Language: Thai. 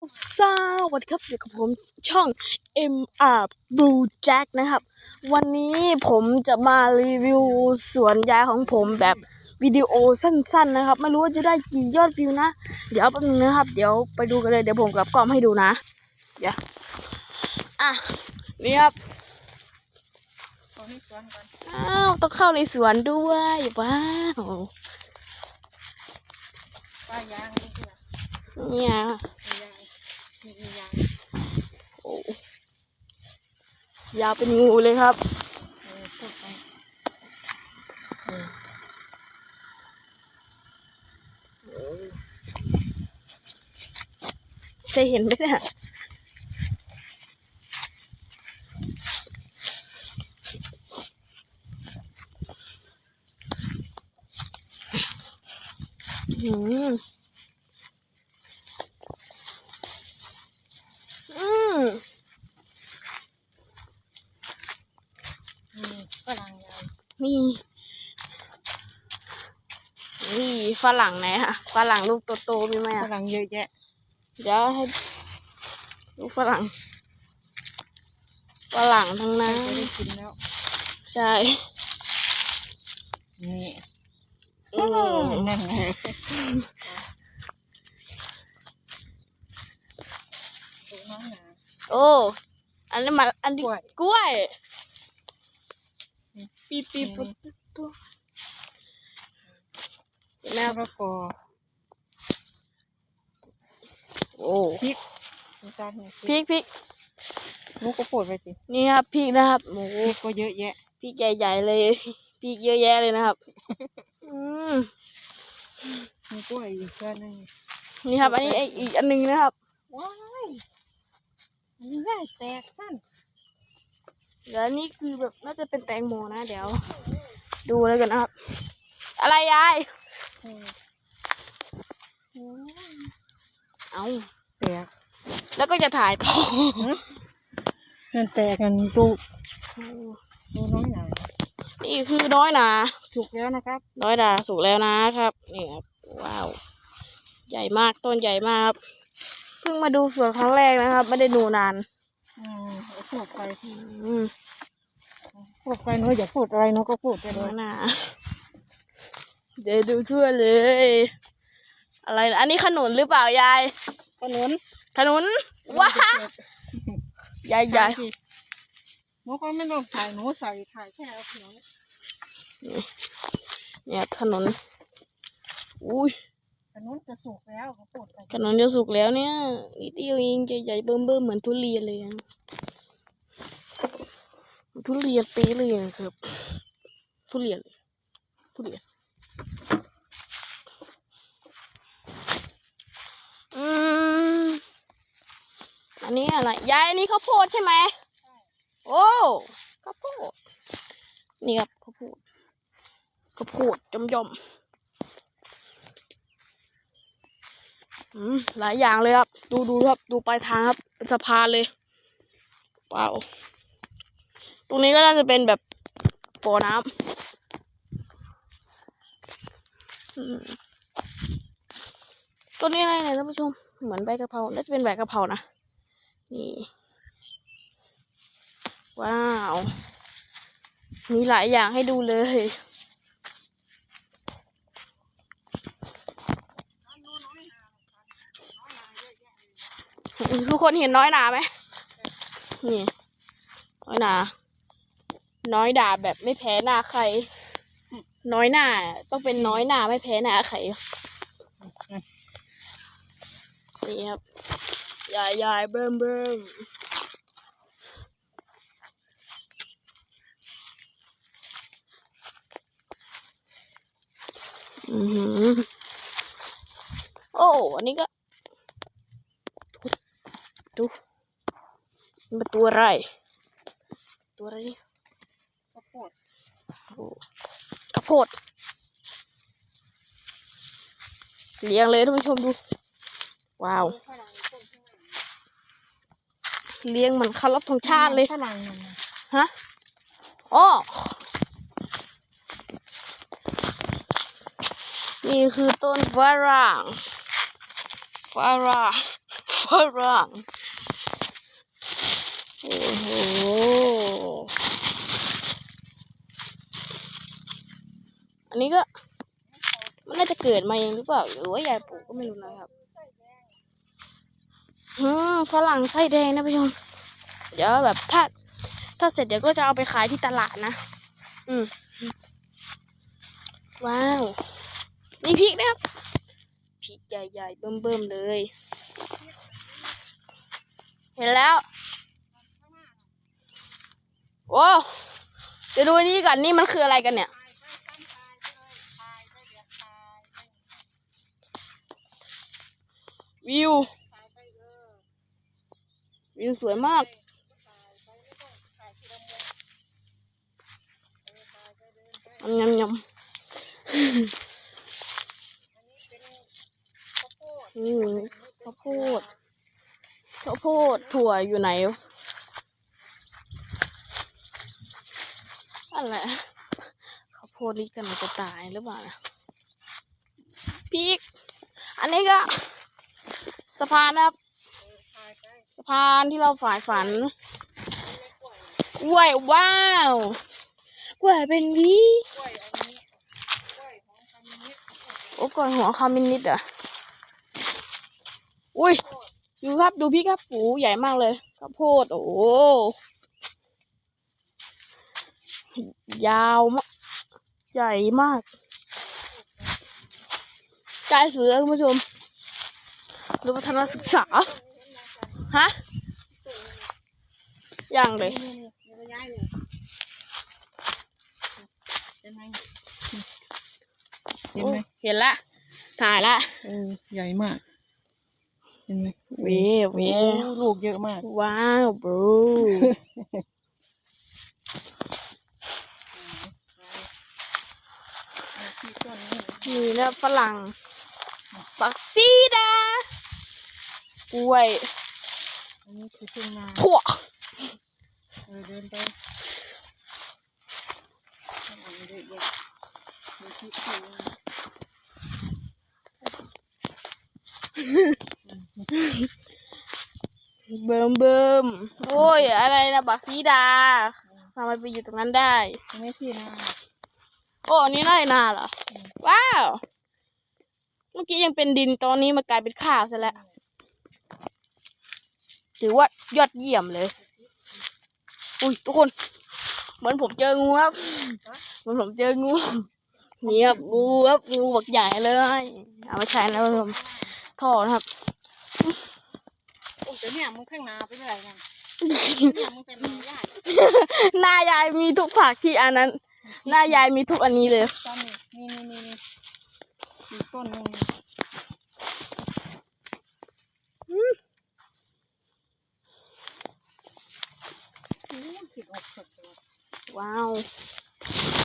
สวัสดีครับอยู่กับผมช่อง MR Blue Jack นะครับ วันนี้ผมจะมารีวิวสวนยายของผมแบบวิดีโอสั้นๆนะครับ ไม่รู้ว่าจะได้กี่ยอดวิวนะ เดี๋ยวแป๊บนึงนะครับ เดี๋ยวไปดูกันเลย เดี๋ยวผมกลับกล้องให้ดูนะ เดี๋ยว อะ นี่ครับเอาให้สวนก่อนอ้าวต้องเข้าในสวนด้วยว้าวป้ายางนี่คือเนี่ย มียางโอ้ยาวเป็นงูเลยครับเออพูดไปเออจะเห็นไหมเนี่ยอืมอืม มีฝรั่งยาว นี่นี่ฝรั่งไหนอะฝรั่งลูกโตๆมีไหมฝอะรั่งเยอะแยะเดี๋ยวให้ลูกฝรั่งฝรั่งทั้งใครนั้นจะได้กินแล้ว ใช่ นี่อืมนั่นไงดูน้องหนาโอ้ อันนี้มาอันนี้กล้วยกล้วยนี่ ปีปีปุ๊บตัวหนไหมแล้วรับก็กอโอ้พริกพริกพริกนุกก็โปดไปสินี่ครับพริกนะครับโอ้ก็เยอะแยะพริกใหญ่ๆเลยพริกเยอะแยะเลยนะครับอืมมีกล้วยอีกเช่นนึงนี่ครับ อันนี้อีกอันหนึงนะครับว้ายอันนี้ได้แตกสั้น เดี๋ยวอันนี้คือแบบน่าจะเป็นแตงโมนะเดี๋ยว ดูแล้วกันนะครับ อะไรยายเออเอาแตกแล้วก็จะถ่ายต่อนั่นแตกกันดูดูน้องหนานี่คือน้อยหนาสุกแล้วนะครับ น้อยหนาสุกแล้วนะครับนี่ครับว้าว ใหญ่มากต้นใหญ่มากครับเพิ่งมาดูสวนครั้งแรกนะครับ ไม่ได้ดูนาน อืมเอาพูดไปอืมพูดไปหนูอย่าพูดอะไรหนูก็พูดไปเลน้อยยหนาเดี๋ยวดูทั่วเลย อะไรนะอันนี้ขนุนหรือเปล่ายาย ขนุนขนุนว้าใหญ่ใหญ่หนูก็ไม่ต้องถ่ายหนูใส่ถ่ายแค่เอาเขียวเนี่ยขนุนอุ้ยข นุนจะสุกแล้วก็พูดไปขนุนจะสุกแล้วเนี่ยนิดเดียวเองใหญ่ๆเบิ่มๆเหมือนทุเรียนเลยอะทุเรียนปีเลยอะครับ ทุเรียนเลยทุเรียนอืมอันนี้อะไรยายอันนี้ข้าวโพดใช่ไหมโอ้ข้าวโพดนี่ครับข้าวโพดข้าวโพดยำยำอืม หลายอย่างเลยครับ ดูดูครับ ดูปลายทางครับ เป็นสะพานเลยว้าวตรงนี้ก็น่าจะเป็นแบบบ่อน้ำต้นนี้อะไรเนี่ยท่านผู้ชม เหมือนใบกะเพรา น่าจะเป็นใบกะเพรานะ นี่ ว้าว มีหลายอย่างให้ดูเลย ทุกคนเห็นน้อยหนาไหมนี่น้อยหนา น้อยด่าแบบไม่แพ้หน้าใคร น้อยหน้าต้องเป็นน้อยหน้าไม่แพ้หน้าใครนี่ครับยายยายเบิ่มเบิ่มอือหือโอ้อันนี้ก็ ดูมันเป็นตัวอะไร ตัวอะไรนี่ก็โพดโอ้ข้าวโพดเลี้ยงเลยท่านผู้ชมดู ว้าวฝรั่งต้นข้างหน้าเลี้ยงเหมือนคารับของชาติเลยฝรั่งนั่นน่ะฮะอ๋อนี่คือต้นฝรั่งฝรั่ง ฝรั่งโอ้โหอันนี้ก็มันน่าจะเกิดมาเองหรือเปล่า หรือว่ายายปลูกก็ไม่รู้นะครับอืมฝรั่งไส้แดงนะพี่ชมเดี๋ยวแบบถ้าถ้าเสร็จเดี๋ยวก็จะเอาไปขายที่ตลาดนะ อืม ว้าว มีพริกนะครับ พริกใหญ่ๆ เบิ่มๆเลย เห็นแล้ว โอ้เดี๋ยวดูอันนี้ก่อนนี่มันคืออะไรกันเนี่ย วิว วิวสวยมาก ยำยำนี่ข้าวโพด ข้าวโพดถั่วอยู่ไหนอะไรข้าวโพดนี่กันมันจะตายหรือเปล่าพริกอันนี้ก็สะพานครับสะพานที่เราฝ่ายฝันกล้วยว้าวกล้วยเป็นวีโอ้กล้วยหัวคามินิดอะ อุ้ย ดูครับดูพี่ครับปูใหญ่มากเลยข้าวโพดโอ้โหยาวมากใหญ่มากใจเสือคุณผู้ชมรู้พัฒนศึกษาฮะยังเลยนี่นี่นี่ระยะนี่เห็นไหมเห็นไหมเห็นละถ่ายละเออใหญ่มาก เห็นไหมเวเวโอ้ลูกเยอะมาก ว้าวบรูที่ต้นนี้นี่นะฝรั่งปักซีดากล้วยอันนี้คือทุ่งนาถั่วเออเดินไปข้างหลังเยอะแยะมีที่ที่ เบิ่มเบิ่มโอ้ย อะไรนะบักซีดาทำไมไปอยู่ตรงนั้นได้อันนี้ที่นาโอ้อันนี่ไร่นาเหรอ ว้าว เมื่อกี้ยังเป็นดินตอนนี้มากลายเป็นข้าวซะแล้ว ถือว่ายอดเยี่ยมเลย อุ้ยทุกคน เหมือนผมเจองูครับ เหมือนผมเจองูนี่ครับงูครับงูบักใหญ่เลย เอาไปใช้แล้วผมท่อนะครับโอ้ แต่เนี่ยมึงข้างนาไปเลยกันเนี่ยมึงเป็นนายาหน้ายายมีทุกผักที่อันนั้น หน้ายายมีทุกอันนี้เลยต้นนี่นี่นี่นี่อีกต้นหนึ่งผิดออกสดเลยว้าว